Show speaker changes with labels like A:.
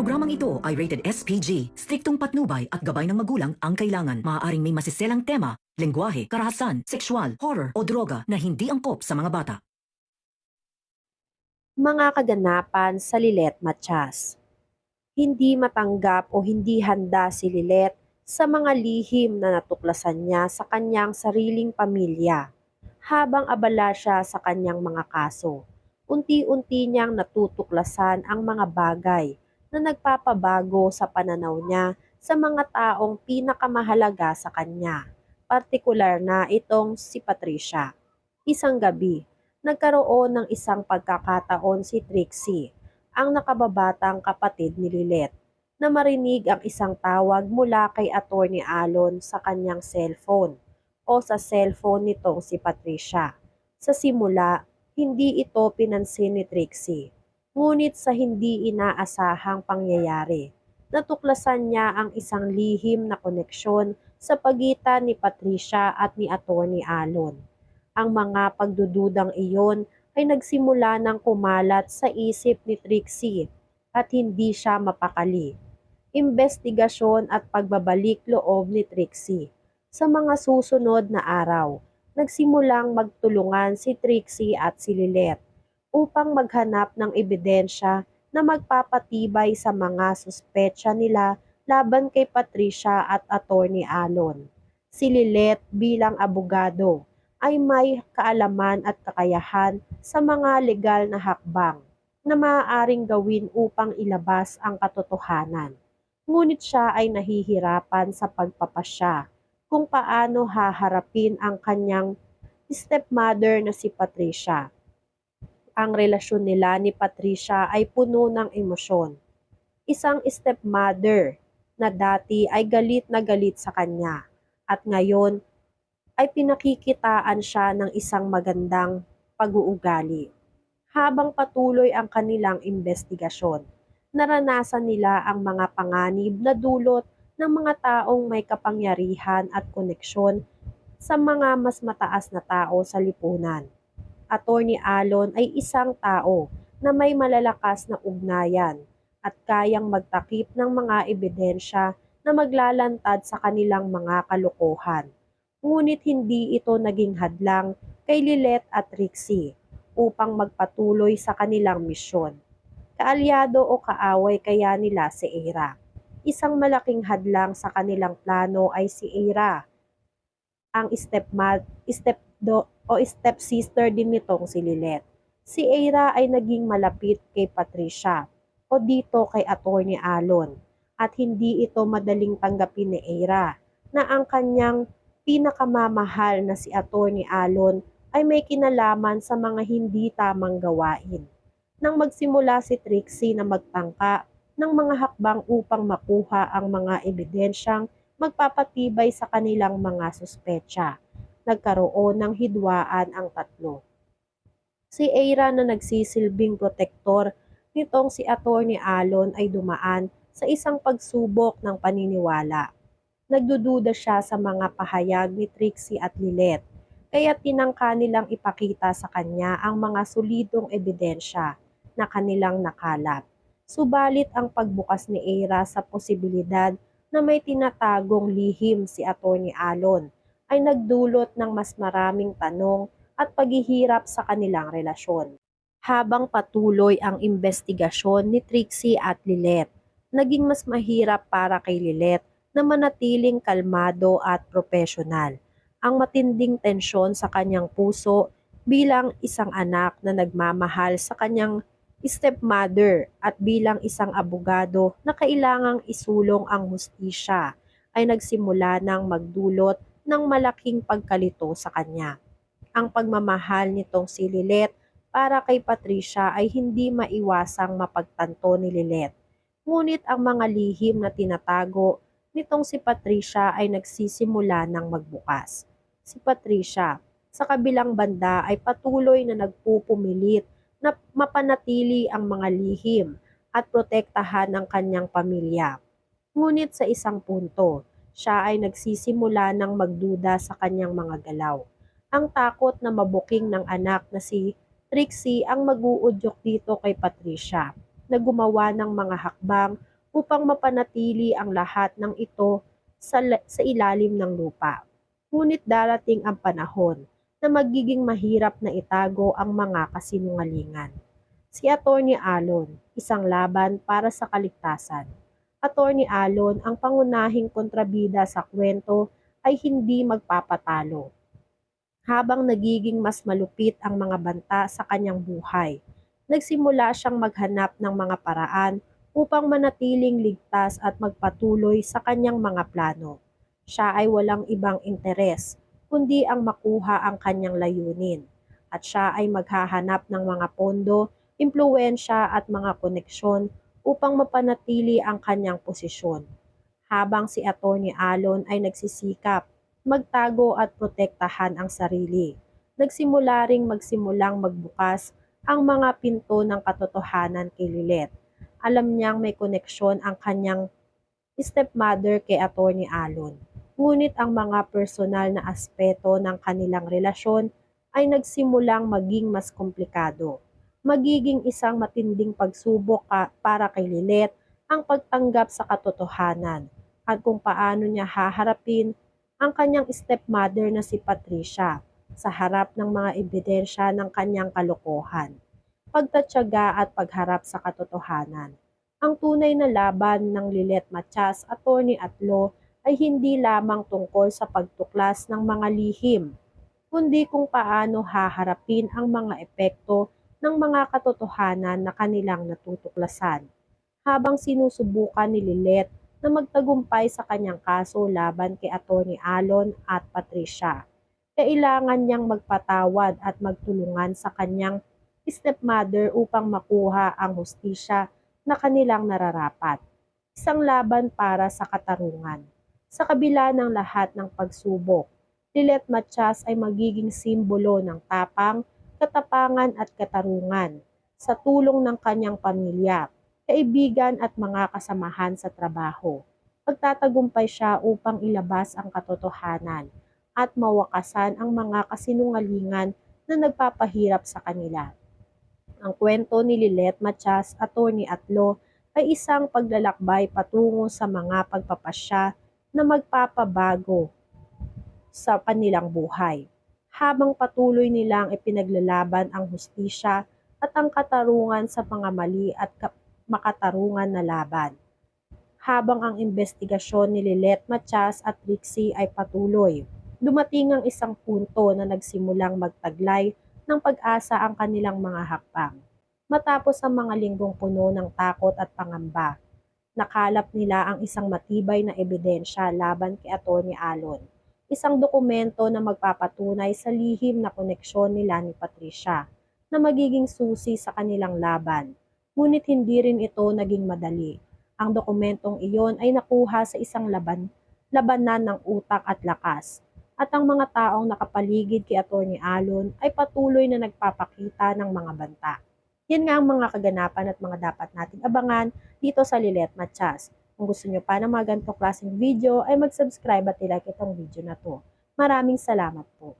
A: programang ito ay rated SPG. Striktong patnubay at gabay ng magulang ang kailangan. Maaaring may masiselang tema, lengguwahe, karahasan, sexual, horror o droga na hindi angkop sa mga bata.
B: Mga kaganapan sa Lilet Matias Hindi matanggap o hindi handa si Lilet sa mga lihim na natuklasan niya sa kanyang sariling pamilya. Habang abala siya sa kanyang mga kaso, unti-unti niyang natutuklasan ang mga bagay na nagpapabago sa pananaw niya sa mga taong pinakamahalaga sa kanya, partikular na itong si Patricia. Isang gabi, nagkaroon ng isang pagkakataon si Trixie, ang nakababatang kapatid ni Lilet, na marinig ang isang tawag mula kay Attorney Alon sa kanyang cellphone o sa cellphone nitong si Patricia. Sa simula, hindi ito pinansin ni Trixie. Ngunit sa hindi inaasahang pangyayari, natuklasan niya ang isang lihim na koneksyon sa pagitan ni Patricia at ni Attorney Alon. Ang mga pagdududang iyon ay nagsimula ng kumalat sa isip ni Trixie at hindi siya mapakali. Investigasyon at pagbabalik loob ni Trixie. Sa mga susunod na araw, nagsimulang magtulungan si Trixie at si Lilet upang maghanap ng ebidensya na magpapatibay sa mga suspetsya nila laban kay Patricia at Attorney Alon. Si Lilet bilang abogado ay may kaalaman at kakayahan sa mga legal na hakbang na maaaring gawin upang ilabas ang katotohanan. Ngunit siya ay nahihirapan sa pagpapasya kung paano haharapin ang kanyang stepmother na si Patricia. Ang relasyon nila ni Patricia ay puno ng emosyon. Isang stepmother na dati ay galit na galit sa kanya at ngayon ay pinakikitaan siya ng isang magandang pag-uugali. Habang patuloy ang kanilang investigasyon, naranasan nila ang mga panganib na dulot ng mga taong may kapangyarihan at koneksyon sa mga mas mataas na tao sa lipunan. Attorney Alon ay isang tao na may malalakas na ugnayan at kayang magtakip ng mga ebidensya na maglalantad sa kanilang mga kalokohan. Ngunit hindi ito naging hadlang kay Lilet at Trixie upang magpatuloy sa kanilang misyon. Kaalyado o kaaway kaya nila si Eira. Isang malaking hadlang sa kanilang plano ay si Eira, ang stepmad, stepdo o stepsister din nitong si Lilet. Si Eira ay naging malapit kay Patricia o dito kay Attorney Alon at hindi ito madaling tanggapin ni Eira na ang kanyang pinakamamahal na si Attorney Alon ay may kinalaman sa mga hindi tamang gawain. Nang magsimula si Trixie na magtangka ng mga hakbang upang makuha ang mga ebidensyang magpapatibay sa kanilang mga suspetsa. Nagkaroon ng hidwaan ang tatlo. Si Eira na nagsisilbing protektor nitong si Attorney Alon ay dumaan sa isang pagsubok ng paniniwala. Nagdududa siya sa mga pahayag ni Trixie at Lilet, kaya tinangka nilang ipakita sa kanya ang mga solidong ebidensya na kanilang nakalap. Subalit ang pagbukas ni Eira sa posibilidad na may tinatagong lihim si Attorney Alon ay nagdulot ng mas maraming tanong at paghihirap sa kanilang relasyon. Habang patuloy ang investigasyon ni Trixie at Lilet, naging mas mahirap para kay Lilet na manatiling kalmado at profesional. Ang matinding tensyon sa kanyang puso bilang isang anak na nagmamahal sa kanyang stepmother at bilang isang abogado na kailangang isulong ang hustisya ay nagsimula ng magdulot ng malaking pagkalito sa kanya. Ang pagmamahal nitong si Lilet para kay Patricia ay hindi maiwasang mapagtanto ni Lilet. Ngunit ang mga lihim na tinatago nitong si Patricia ay nagsisimula ng magbukas. Si Patricia, sa kabilang banda ay patuloy na nagpupumilit na mapanatili ang mga lihim at protektahan ang kanyang pamilya. Ngunit sa isang punto, siya ay nagsisimula ng magduda sa kanyang mga galaw. Ang takot na mabuking ng anak na si Trixie ang mag-uudyok dito kay Patricia na gumawa ng mga hakbang upang mapanatili ang lahat ng ito sa, sa ilalim ng lupa. Ngunit darating ang panahon na magiging mahirap na itago ang mga kasinungalingan. Si Attorney Alon, isang laban para sa kaligtasan. Attorney Alon, ang pangunahing kontrabida sa kwento ay hindi magpapatalo. Habang nagiging mas malupit ang mga banta sa kanyang buhay, nagsimula siyang maghanap ng mga paraan upang manatiling ligtas at magpatuloy sa kanyang mga plano. Siya ay walang ibang interes, kundi ang makuha ang kanyang layunin. At siya ay maghahanap ng mga pondo, impluensya at mga koneksyon upang mapanatili ang kanyang posisyon. Habang si Attorney Alon ay nagsisikap magtago at protektahan ang sarili. Nagsimula ring magsimulang magbukas ang mga pinto ng katotohanan kay Lilet. Alam niyang may koneksyon ang kanyang stepmother kay Attorney Alon. Ngunit ang mga personal na aspeto ng kanilang relasyon ay nagsimulang maging mas komplikado. Magiging isang matinding pagsubok para kay Lilet ang pagtanggap sa katotohanan at kung paano niya haharapin ang kanyang stepmother na si Patricia sa harap ng mga ebidensya ng kanyang kalokohan, pagtatyaga at pagharap sa katotohanan. Ang tunay na laban ng Lilet Matias, attorney at law ay hindi lamang tungkol sa pagtuklas ng mga lihim, kundi kung paano haharapin ang mga epekto ng mga katotohanan na kanilang natutuklasan. Habang sinusubukan ni Lilet na magtagumpay sa kanyang kaso laban kay Attorney Alon at Patricia. Kailangan niyang magpatawad at magtulungan sa kanyang stepmother upang makuha ang hustisya na kanilang nararapat. Isang laban para sa katarungan. Sa kabila ng lahat ng pagsubok, Lilet Matias ay magiging simbolo ng tapang, katapangan at katarungan sa tulong ng kanyang pamilya kaibigan at mga kasamahan sa trabaho. Pagtatagumpay siya upang ilabas ang katotohanan at mawakasan ang mga kasinungalingan na nagpapahirap sa kanila. Ang kwento ni Lilet Matias, attorney at law, ay isang paglalakbay patungo sa mga pagpapasya na magpapabago sa kanilang buhay. Habang patuloy nilang ipinaglalaban ang hustisya at ang katarungan sa mga mali at ka- makatarungan na laban. Habang ang investigasyon ni Lilet Matias at Trixie ay patuloy, dumating ang isang punto na nagsimulang magtaglay ng pag-asa ang kanilang mga hakbang. Matapos ang mga linggong puno ng takot at pangamba, nakalap nila ang isang matibay na ebidensya laban kay Attorney Alon. Isang dokumento na magpapatunay sa lihim na koneksyon nila ni Patricia na magiging susi sa kanilang laban ngunit hindi rin ito naging madali. Ang dokumentong iyon ay nakuha sa isang laban, labanan ng utak at lakas. At ang mga taong nakapaligid kay Attorney Alon ay patuloy na nagpapakita ng mga banta. Yan nga ang mga kaganapan at mga dapat nating abangan dito sa Lilet Matias. Kung gusto nyo pa ng mga ganitong klaseng video ay mag-subscribe at ilike itong video na to. Maraming salamat po.